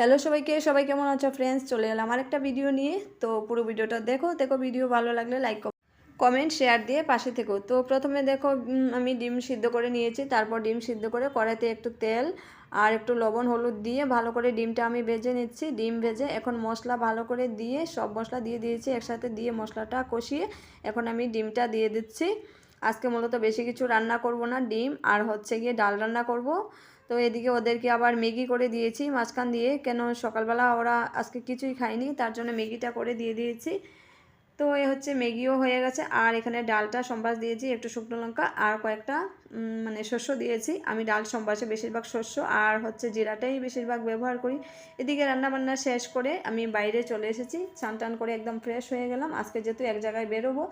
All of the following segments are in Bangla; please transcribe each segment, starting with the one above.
হ্যালো সবাইকে, সবাই কেমন আছো ফ্রেন্ডস চলে এলাম আরেকটা ভিডিও নিয়ে। তো পুরো ভিডিওটা দেখো দেখো ভিডিও ভালো লাগলে লাইক কমেন্ট শেয়ার দিয়ে পাশে থেকো। তো প্রথমে দেখো আমি ডিম সিদ্ধ করে নিয়েছি, তারপর ডিম সিদ্ধ করে কড়াইতে একটু তেল আর একটু লবণ, হলুদ দিয়ে ভালো করে ডিমটা আমি ভেজে নিচ্ছি। ডিম ভেজে এখন মশলা ভালো করে দিয়ে সব মশলা দিয়ে দিয়েছি, একসাথে দিয়ে মশলাটা কষিয়ে এখন আমি ডিমটা দিয়ে দিচ্ছি। আজকে মূলত বেশি কিছু রান্না করব না, ডিম আর হচ্ছে গিয়ে ডাল রান্না করব। তো এদিকে ওদেরকে আবার ম্যাগি করে দিয়েছি, মাঝখান দিয়ে কেন সকালবেলা ওরা আজকে কিছুই খায়নি, তার জন্য ম্যাগিটা করে দিয়ে দিয়েছি। তো এ হচ্ছে ম্যাগিও হয়ে গেছে, আর এখানে ডালটা সম্বাস দিয়েছি, একটু শুকনো লঙ্কা আর কয়েকটা মানে শস্য দিয়েছি। আমি ডাল সম্বাসে বেশিরভাগ শস্য আর হচ্ছে জিরাটাই বেশিরভাগ ব্যবহার করি। এদিকে রান্না বান্না শেষ করে আমি বাইরে চলে এসেছি, স্নান টান করে একদম ফ্রেশ হয়ে গেলাম। আজকে যেহেতু এক জায়গায় বেরোবো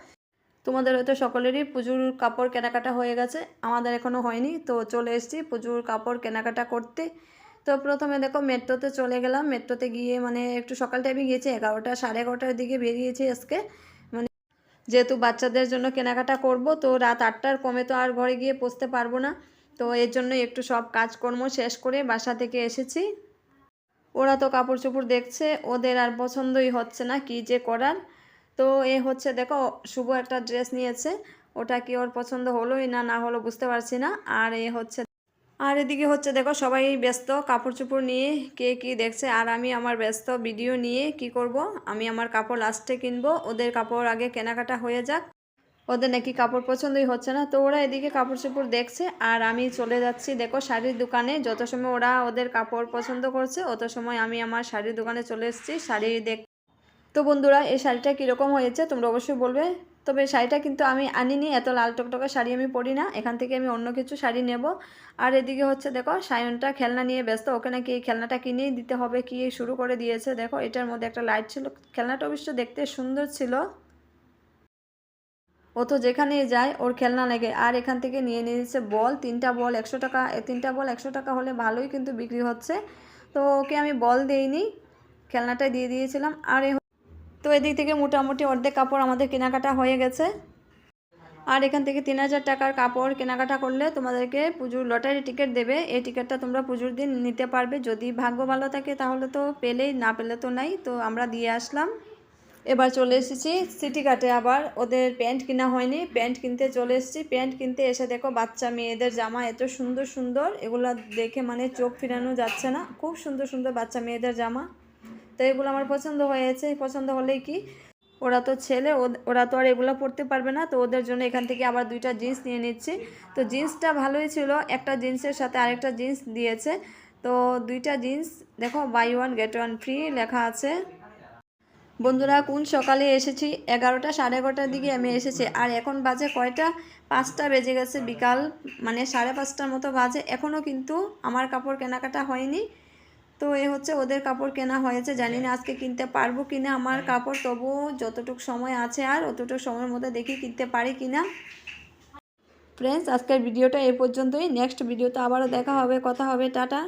তোমাদের হয়তো সকলেরই পুজোর কাপড় কেনাকাটা হয়ে গেছে। আমাদের এখনও হয়নি, তো চলে এসেছি পুজোর কাপড় কেনাকাটা করতে। তো প্রথমে দেখো মেট্রোতে চলে গেলাম। মেট্রোতে গিয়ে মানে একটু সকাল টাইমে গিয়েছি, এগারোটা, সাড়ে এগারোটার দিকে বেরিয়েছি আজকে। মানে যেহেতু বাচ্চাদের জন্য কেনাকাটা করব, তো রাত আটটার কমে তো আর ঘরে গিয়ে পৌঁছতে পারব না। তো এর জন্য একটু সব কাজকর্ম শেষ করে বাসা থেকে এসেছি। ওরা তো কাপড় চোপড় দেখছে, ওদের আর পছন্দই হচ্ছে না কি যে করার। তো এ হচ্ছে দেখো, শুভ একটা ড্রেস নিয়েছে। ওটা কি ওর পছন্দ হলোই না না হলো বুঝতে পারছি না। আর এ হচ্ছে আর এদিকে হচ্ছে দেখো, সবাই ব্যস্ত কাপড় চোপড় নিয়ে কে কি দেখছে। আর আমি আমার ব্যস্ত ভিডিও নিয়ে কি করব? আমি আমার কাপড় লাস্টে কিনবো, ওদের কাপড় আগে কেনাকাটা হয়ে যাক। ওদের নাকি কাপড় পছন্দই হচ্ছে না। তো ওরা এদিকে কাপড় চোপড় দেখছে, আর আমি চলে যাচ্ছি দেখো শাড়ির দোকানে। যত সময় ওরা ওদের কাপড় পছন্দ করছে, অত সময় আমি আমার শাড়ির দোকানে চলে এসেছি। শাড়ি দেখ তো বন্ধুরা, এই শাড়িটা কীরকম হয়েছে তোমরা অবশ্যই বলবে। তবে শাড়িটা কিন্তু আমি আনিনি, এত লাল টকটকে শাড়ি আমি পরি না। এখান থেকে আমি অন্য কিছু শাড়ি নেব। আর এদিকে হচ্ছে দেখো, সায়নটা খেলনা নিয়ে ব্যস্ত, ওকে নাকি এই খেলনাটা কিনেই দিতে হবে, কি শুরু করে দিয়েছে দেখো। এটার মধ্যে একটা লাইট ছিল, খেলনাটা অবশ্য দেখতে সুন্দর ছিল। ও তো যেখানেই যায়, ওর খেলনা লাগে। আর এখান থেকে নিয়ে নিয়েছে বল, তিনটা বল, একশো টাকা তিনটা বল একশো টাকা হলে ভালোই কিন্তু বিক্রি হচ্ছে। তো ওকে আমি বল দেইনি, খেলনাটাই দিয়ে দিয়েছিলাম। আর এ তো এদিক থেকে মোটামুটি অর্ধেক কাপড় আমাদের কেনাকাটা হয়ে গেছে। আর এখান থেকে তিন হাজার টাকার কাপড় কেনাকাটা করলে তোমাদেরকে পুজোর লটারি টিকিট দেবে। এই টিকিটটা তোমরা পুজোর দিন নিতে পারবে। যদি ভাগ্য ভালো থাকে তাহলে তো পেলেই, না পেলে তো নাই। তো আমরা দিয়ে আসলাম। এবার চলে এসেছি সিটি কাটে আবার। ওদের প্যান্ট কিনা হয়নি, প্যান্ট কিনতে চলে এসেছি। প্যান্ট কিনতে এসে দেখো বাচ্চা মেয়েদের জামা এত সুন্দর সুন্দর। এগুলো দেখে মানে চোখ ফিরানো যাচ্ছে না। খুব সুন্দর সুন্দর বাচ্চা মেয়েদের জামা। তো এগুলো আমার পছন্দ হয়েছে। পছন্দ হলেই কি, ওরা তো ছেলে ওরা তো আর এগুলো পরতে পারবে না, তো ওদের জন্য এখান থেকে আবার দুইটা জিন্স নিয়ে নিচ্ছি। তো জিন্সটা ভালোই ছিল, একটা জিন্সের সাথে আরেকটা জিন্স দিয়েছে। তো দুইটা জিন্স, দেখো buy one get one free লেখা আছে। বন্ধুরা, কোন সকালে এসেছি? এগারোটা, সাড়ে এগারোটার দিকে আমি এসেছি। আর এখন বাজে কয়টা? পাঁচটা বেজে গেছে বিকাল মানে সাড়ে পাঁচটার মতো বাজে। এখনও কিন্তু আমার কাপড় কেনাকাটা হয়নি। তো এ হচ্ছে ওদের কাপড় কেনা হয়েছে। জানি না আজকে কিনতে পারব কি না আমার কাপড় তবু যতটুকু সময় আছে আর অতটুকু সময়ের মধ্যে দেখি কিনতে পারি কি না ফ্রেন্ডস আজকের ভিডিওটা এ পর্যন্তই। নেক্সট ভিডিওতে আবারও দেখা হবে কথা হবে টাটা।